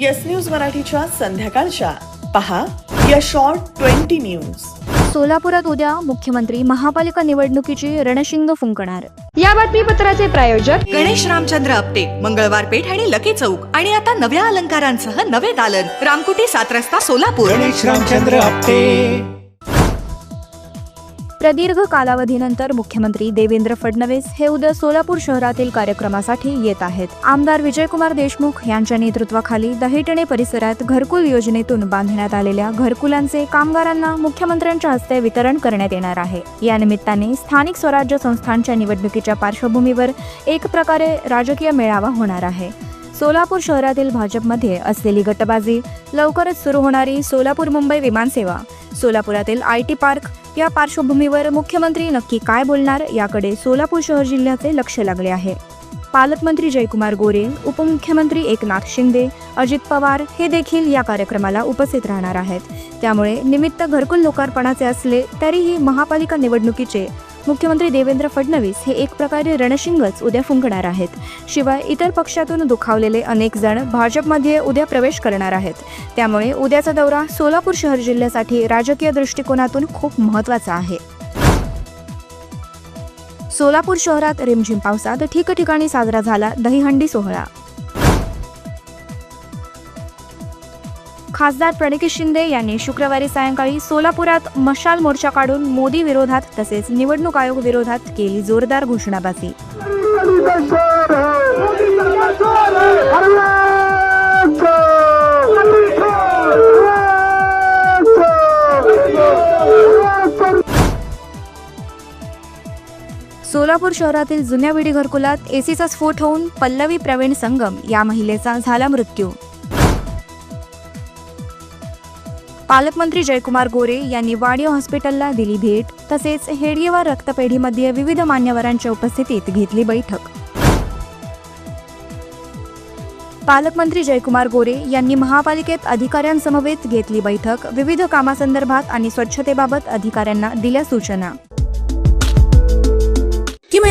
Yes news मराठीच्या संध्याकाळच्या पहा या शॉर्ट ट्वेंटी न्यूज सोलापुरात उद्या मुख्यमंत्री महापालिका निवडणुकीची रणशिंग फुंकणार या बातमीपत्राचे प्रायोजक गणेश रामचंद्र आपटे मंगळवार पेठ आणि लकी चौक आणि आता नव्या अलंकारांसह नवे दालन रामकुटी सात रस्ता सोलापूर गणेश रामचंद्र आपटे प्रदीर्घ कालावधीनंतर मुख्यमंत्री देवेंद्र फडणवीस हे उद्या सोलापूर शहरातील कार्यक्रमासाठी येत आहेत आमदार विजयकुमार देशमुख यांच्या नेतृत्वाखाली दहिटणे परिसरात घरकुल योजनेतून बांधण्यात आलेल्या घरकुलांचे कामगारांना मुख्यमंत्र्यांच्या हस्ते वितरण करण्यात येणार आहे या निमित्ताने स्थानिक स्वराज्य संस्थांच्या निवडणुकीच्या पार्श्वभूमीवर एक प्रकारे राजकीय मेळावा होणार आहे सोलापूर शहरातील भाजपमध्ये असलेली गटबाजी लवकरच सुरू होणारी सोलापूर मुंबई विमानसेवा सोलापुरातील आय टी पार्क या पार्श्वभूमीवर मुख्यमंत्री नक्की काय बोलणार याकडे सोलापूर शहर जिल्ह्याचे लक्ष लागले आहे पालकमंत्री जयकुमार गोरे उपमुख्यमंत्री एकनाथ शिंदे अजित पवार हे देखील या कार्यक्रमाला उपस्थित राहणार आहेत त्यामुळे निमित्त घरकुल लोकार्पणाचे असले तरीही महापालिका निवडणुकीचे मुख्यमंत्री देवेंद्र फडणवीस हे एक प्रकारे रणशिंगच उद्या फुंकणार आहेत शिवाय इतर पक्षातून दुखावलेले अनेक जण भाजपमध्ये उद्या प्रवेश करणार आहेत त्यामुळे उद्याचा दौरा सोलापूर शहर जिल्ह्यासाठी राजकीय दृष्टिकोनातून खूप महत्त्वाचा आहे सोलापूर शहरात रिमझिम पावसात ठिकठिकाणी साजरा झाला दहीहंडी सोहळा खासदार प्रणिती शिंदे यांनी शुक्रवारी सायंकाळी सोलापुरात मशाल मोर्चा काढून मोदी विरोधात तसेच निवडणूक आयोग विरोधात केली जोरदार घोषणाबाजी सोलापूर शहरातील जुन्या विडी घरकुलात एसीचा स्फोट होऊन पल्लवी प्रवीण संगम या महिलेचा झाला मृत्यू पालकमंत्री जयकुमार गोरे यांनी वाडिया हॉस्पिटलला दिली भेट तसेच हेडियवा रक्तपेढीमध्ये विविध मान्यवरांच्या उपस्थितीत घेतली बैठक पालकमंत्री जयकुमार गोरे यांनी महापालिकेत अधिकाऱ्यांसमवेत घेतली बैठक विविध कामासंदर्भात आणि स्वच्छतेबाबत अधिकाऱ्यांना दिल्या सूचना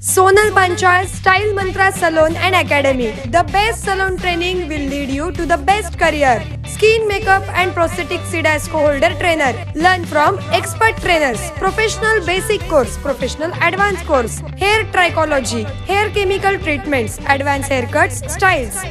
Sonal Panchal Style Mantra Salon and Academy. The best salon training will lead you to the best career. Skin makeup and prosthetic CDASCO holder trainer. Learn from expert trainers. Professional basic course, professional advanced course, hair trichology, hair chemical treatments, advanced haircuts, styles.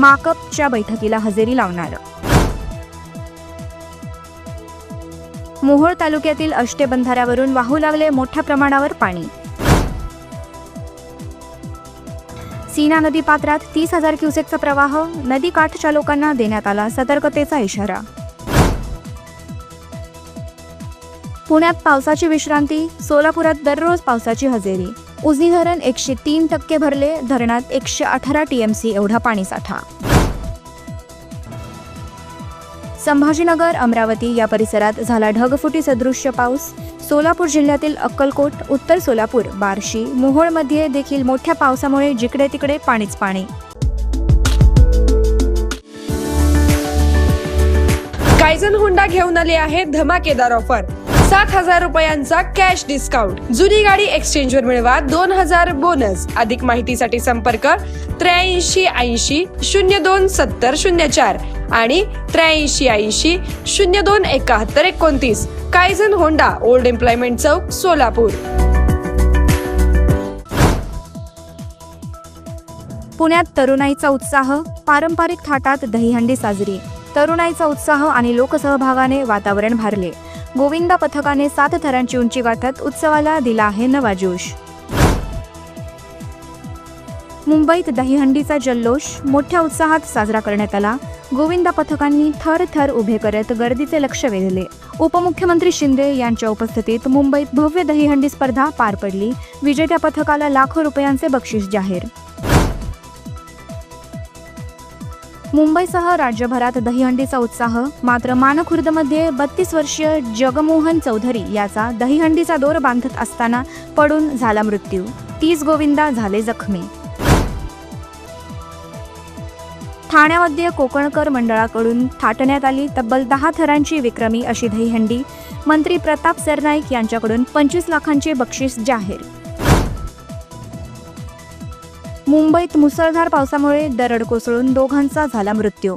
माकपच्या बैठकीला हजेरी लावणार मोहोळ तालुक्यातील अष्टे बंधाऱ्यावरून वाहू लागले मोठ्या प्रमाणावर पाणी सीना नदी पात्रात तीस हजार क्युसेकचा प्रवाह काठच्या लोकांना देण्यात आला सतर्कतेचा इशारा पुण्यात पावसाची विश्रांती सोलापुरात दररोज पावसाची हजेरी उजनी धरण एकशे तीन टक्के भरले धरणात एकशे अठरा टीएमसी एवढा साठा संभाजीनगर अमरावती या परिसरात झाला ढगफुटी सदृश्य पाऊस सोलापूर जिल्ह्यातील अक्कलकोट उत्तर सोलापूर बार्शी मोहोळमध्ये देखील मोठ्या पावसामुळे जिकडे तिकडे पाणीच पाणी कायझन हुंडा घेऊन आले आहे धमाकेदार ऑफर सात हजार रुपयांचा कॅश डिस्काउंट जुनी गाडी एक्सचेंजवर मिळवा दोन हजार बोनस अधिक माहितीसाठी संपर्क त्र्याऐंशी ऐंशी शून्य दोन सत्तर शून्य चार आणि त्र्याऐंशी ऐंशी शून्य दोन एकाहत्तर एकोणतीस कायझन होंडा ओल्ड एम्प्लॉयमेंट चौक सोलापूर पुण्यात तरुणाईचा उत्साह पारंपरिक थाटात दहीहंडी साजरी तरुणाईचा उत्साह आणि लोकसहभागाने वातावरण भारले गोविंदा पथकाने सात थरांची उंची गाठत उत्सवाला दिला आहे नवा जोश मुंबईत दहीहंडीचा जल्लोष मोठ्या उत्साहात साजरा करण्यात आला गोविंदा पथकांनी थर थर उभे करत गर्दीचे लक्ष वेधले उपमुख्यमंत्री शिंदे यांच्या उपस्थितीत मुंबईत भव्य दहीहंडी स्पर्धा पार पडली विजेत्या पथकाला लाखो रुपयांचे बक्षीस जाहीर मुंबईसह राज्यभरात दहीहंडीचा उत्साह मात्र मानखुर्दमध्ये बत्तीस वर्षीय जगमोहन चौधरी याचा दहीहंडीचा दोर बांधत असताना पडून झाला मृत्यू तीस गोविंदा झाले जखमी ठाण्यामध्ये कोकणकर मंडळाकडून थाटण्यात आली तब्बल दहा थरांची विक्रमी अशी दहीहंडी मंत्री प्रताप सरनाईक यांच्याकडून पंचवीस लाखांचे बक्षीस जाहीर मुंबईत मुसळधार पावसामुळे दरड कोसळून दोघांचा झाला मृत्यू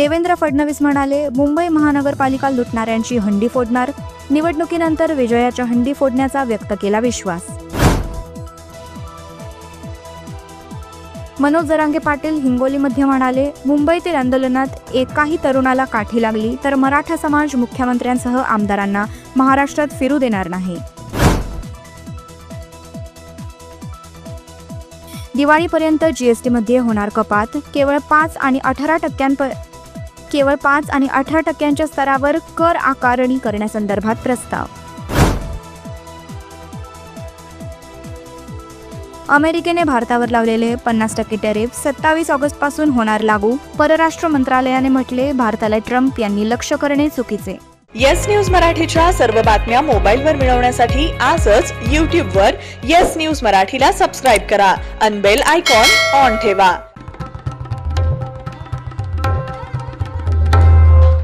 देवेंद्र फडणवीस म्हणाले मुंबई महानगरपालिका लुटणाऱ्यांची हंडी फोडणार निवडणुकीनंतर विजयाच्या हंडी फोडण्याचा व्यक्त केला विश्वास मनोज जरांगे पाटील हिंगोलीमध्ये म्हणाले मुंबईतील आंदोलनात एकाही तरुणाला काठी लागली तर मराठा समाज मुख्यमंत्र्यांसह आमदारांना महाराष्ट्रात फिरू देणार नाही दिवाळीपर्यंत जीएसटीमध्ये होणार कपात केवळ पाच आणि अठरा टक्क्यांपर्यंत केवळ पाच आणि अठरा टक्क्यांच्या स्तरावर कर आकारणी करण्यासंदर्भात प्रस्ताव अमेरिकेने भारतावर लावलेले पन्नास टक्के टॅरिफ सत्तावीस पासून होणार लागू परराष्ट्र मंत्रालयाने म्हटले भारताला ट्रम्प यांनी लक्ष करणे चुकीचे येस न्यूज मराठीच्या सर्व बातम्या मोबाईलवर मिळवण्यासाठी आजच वर येस न्यूज मराठीला सबस्क्राईब करा अनबेल आयकॉन ऑन ठेवा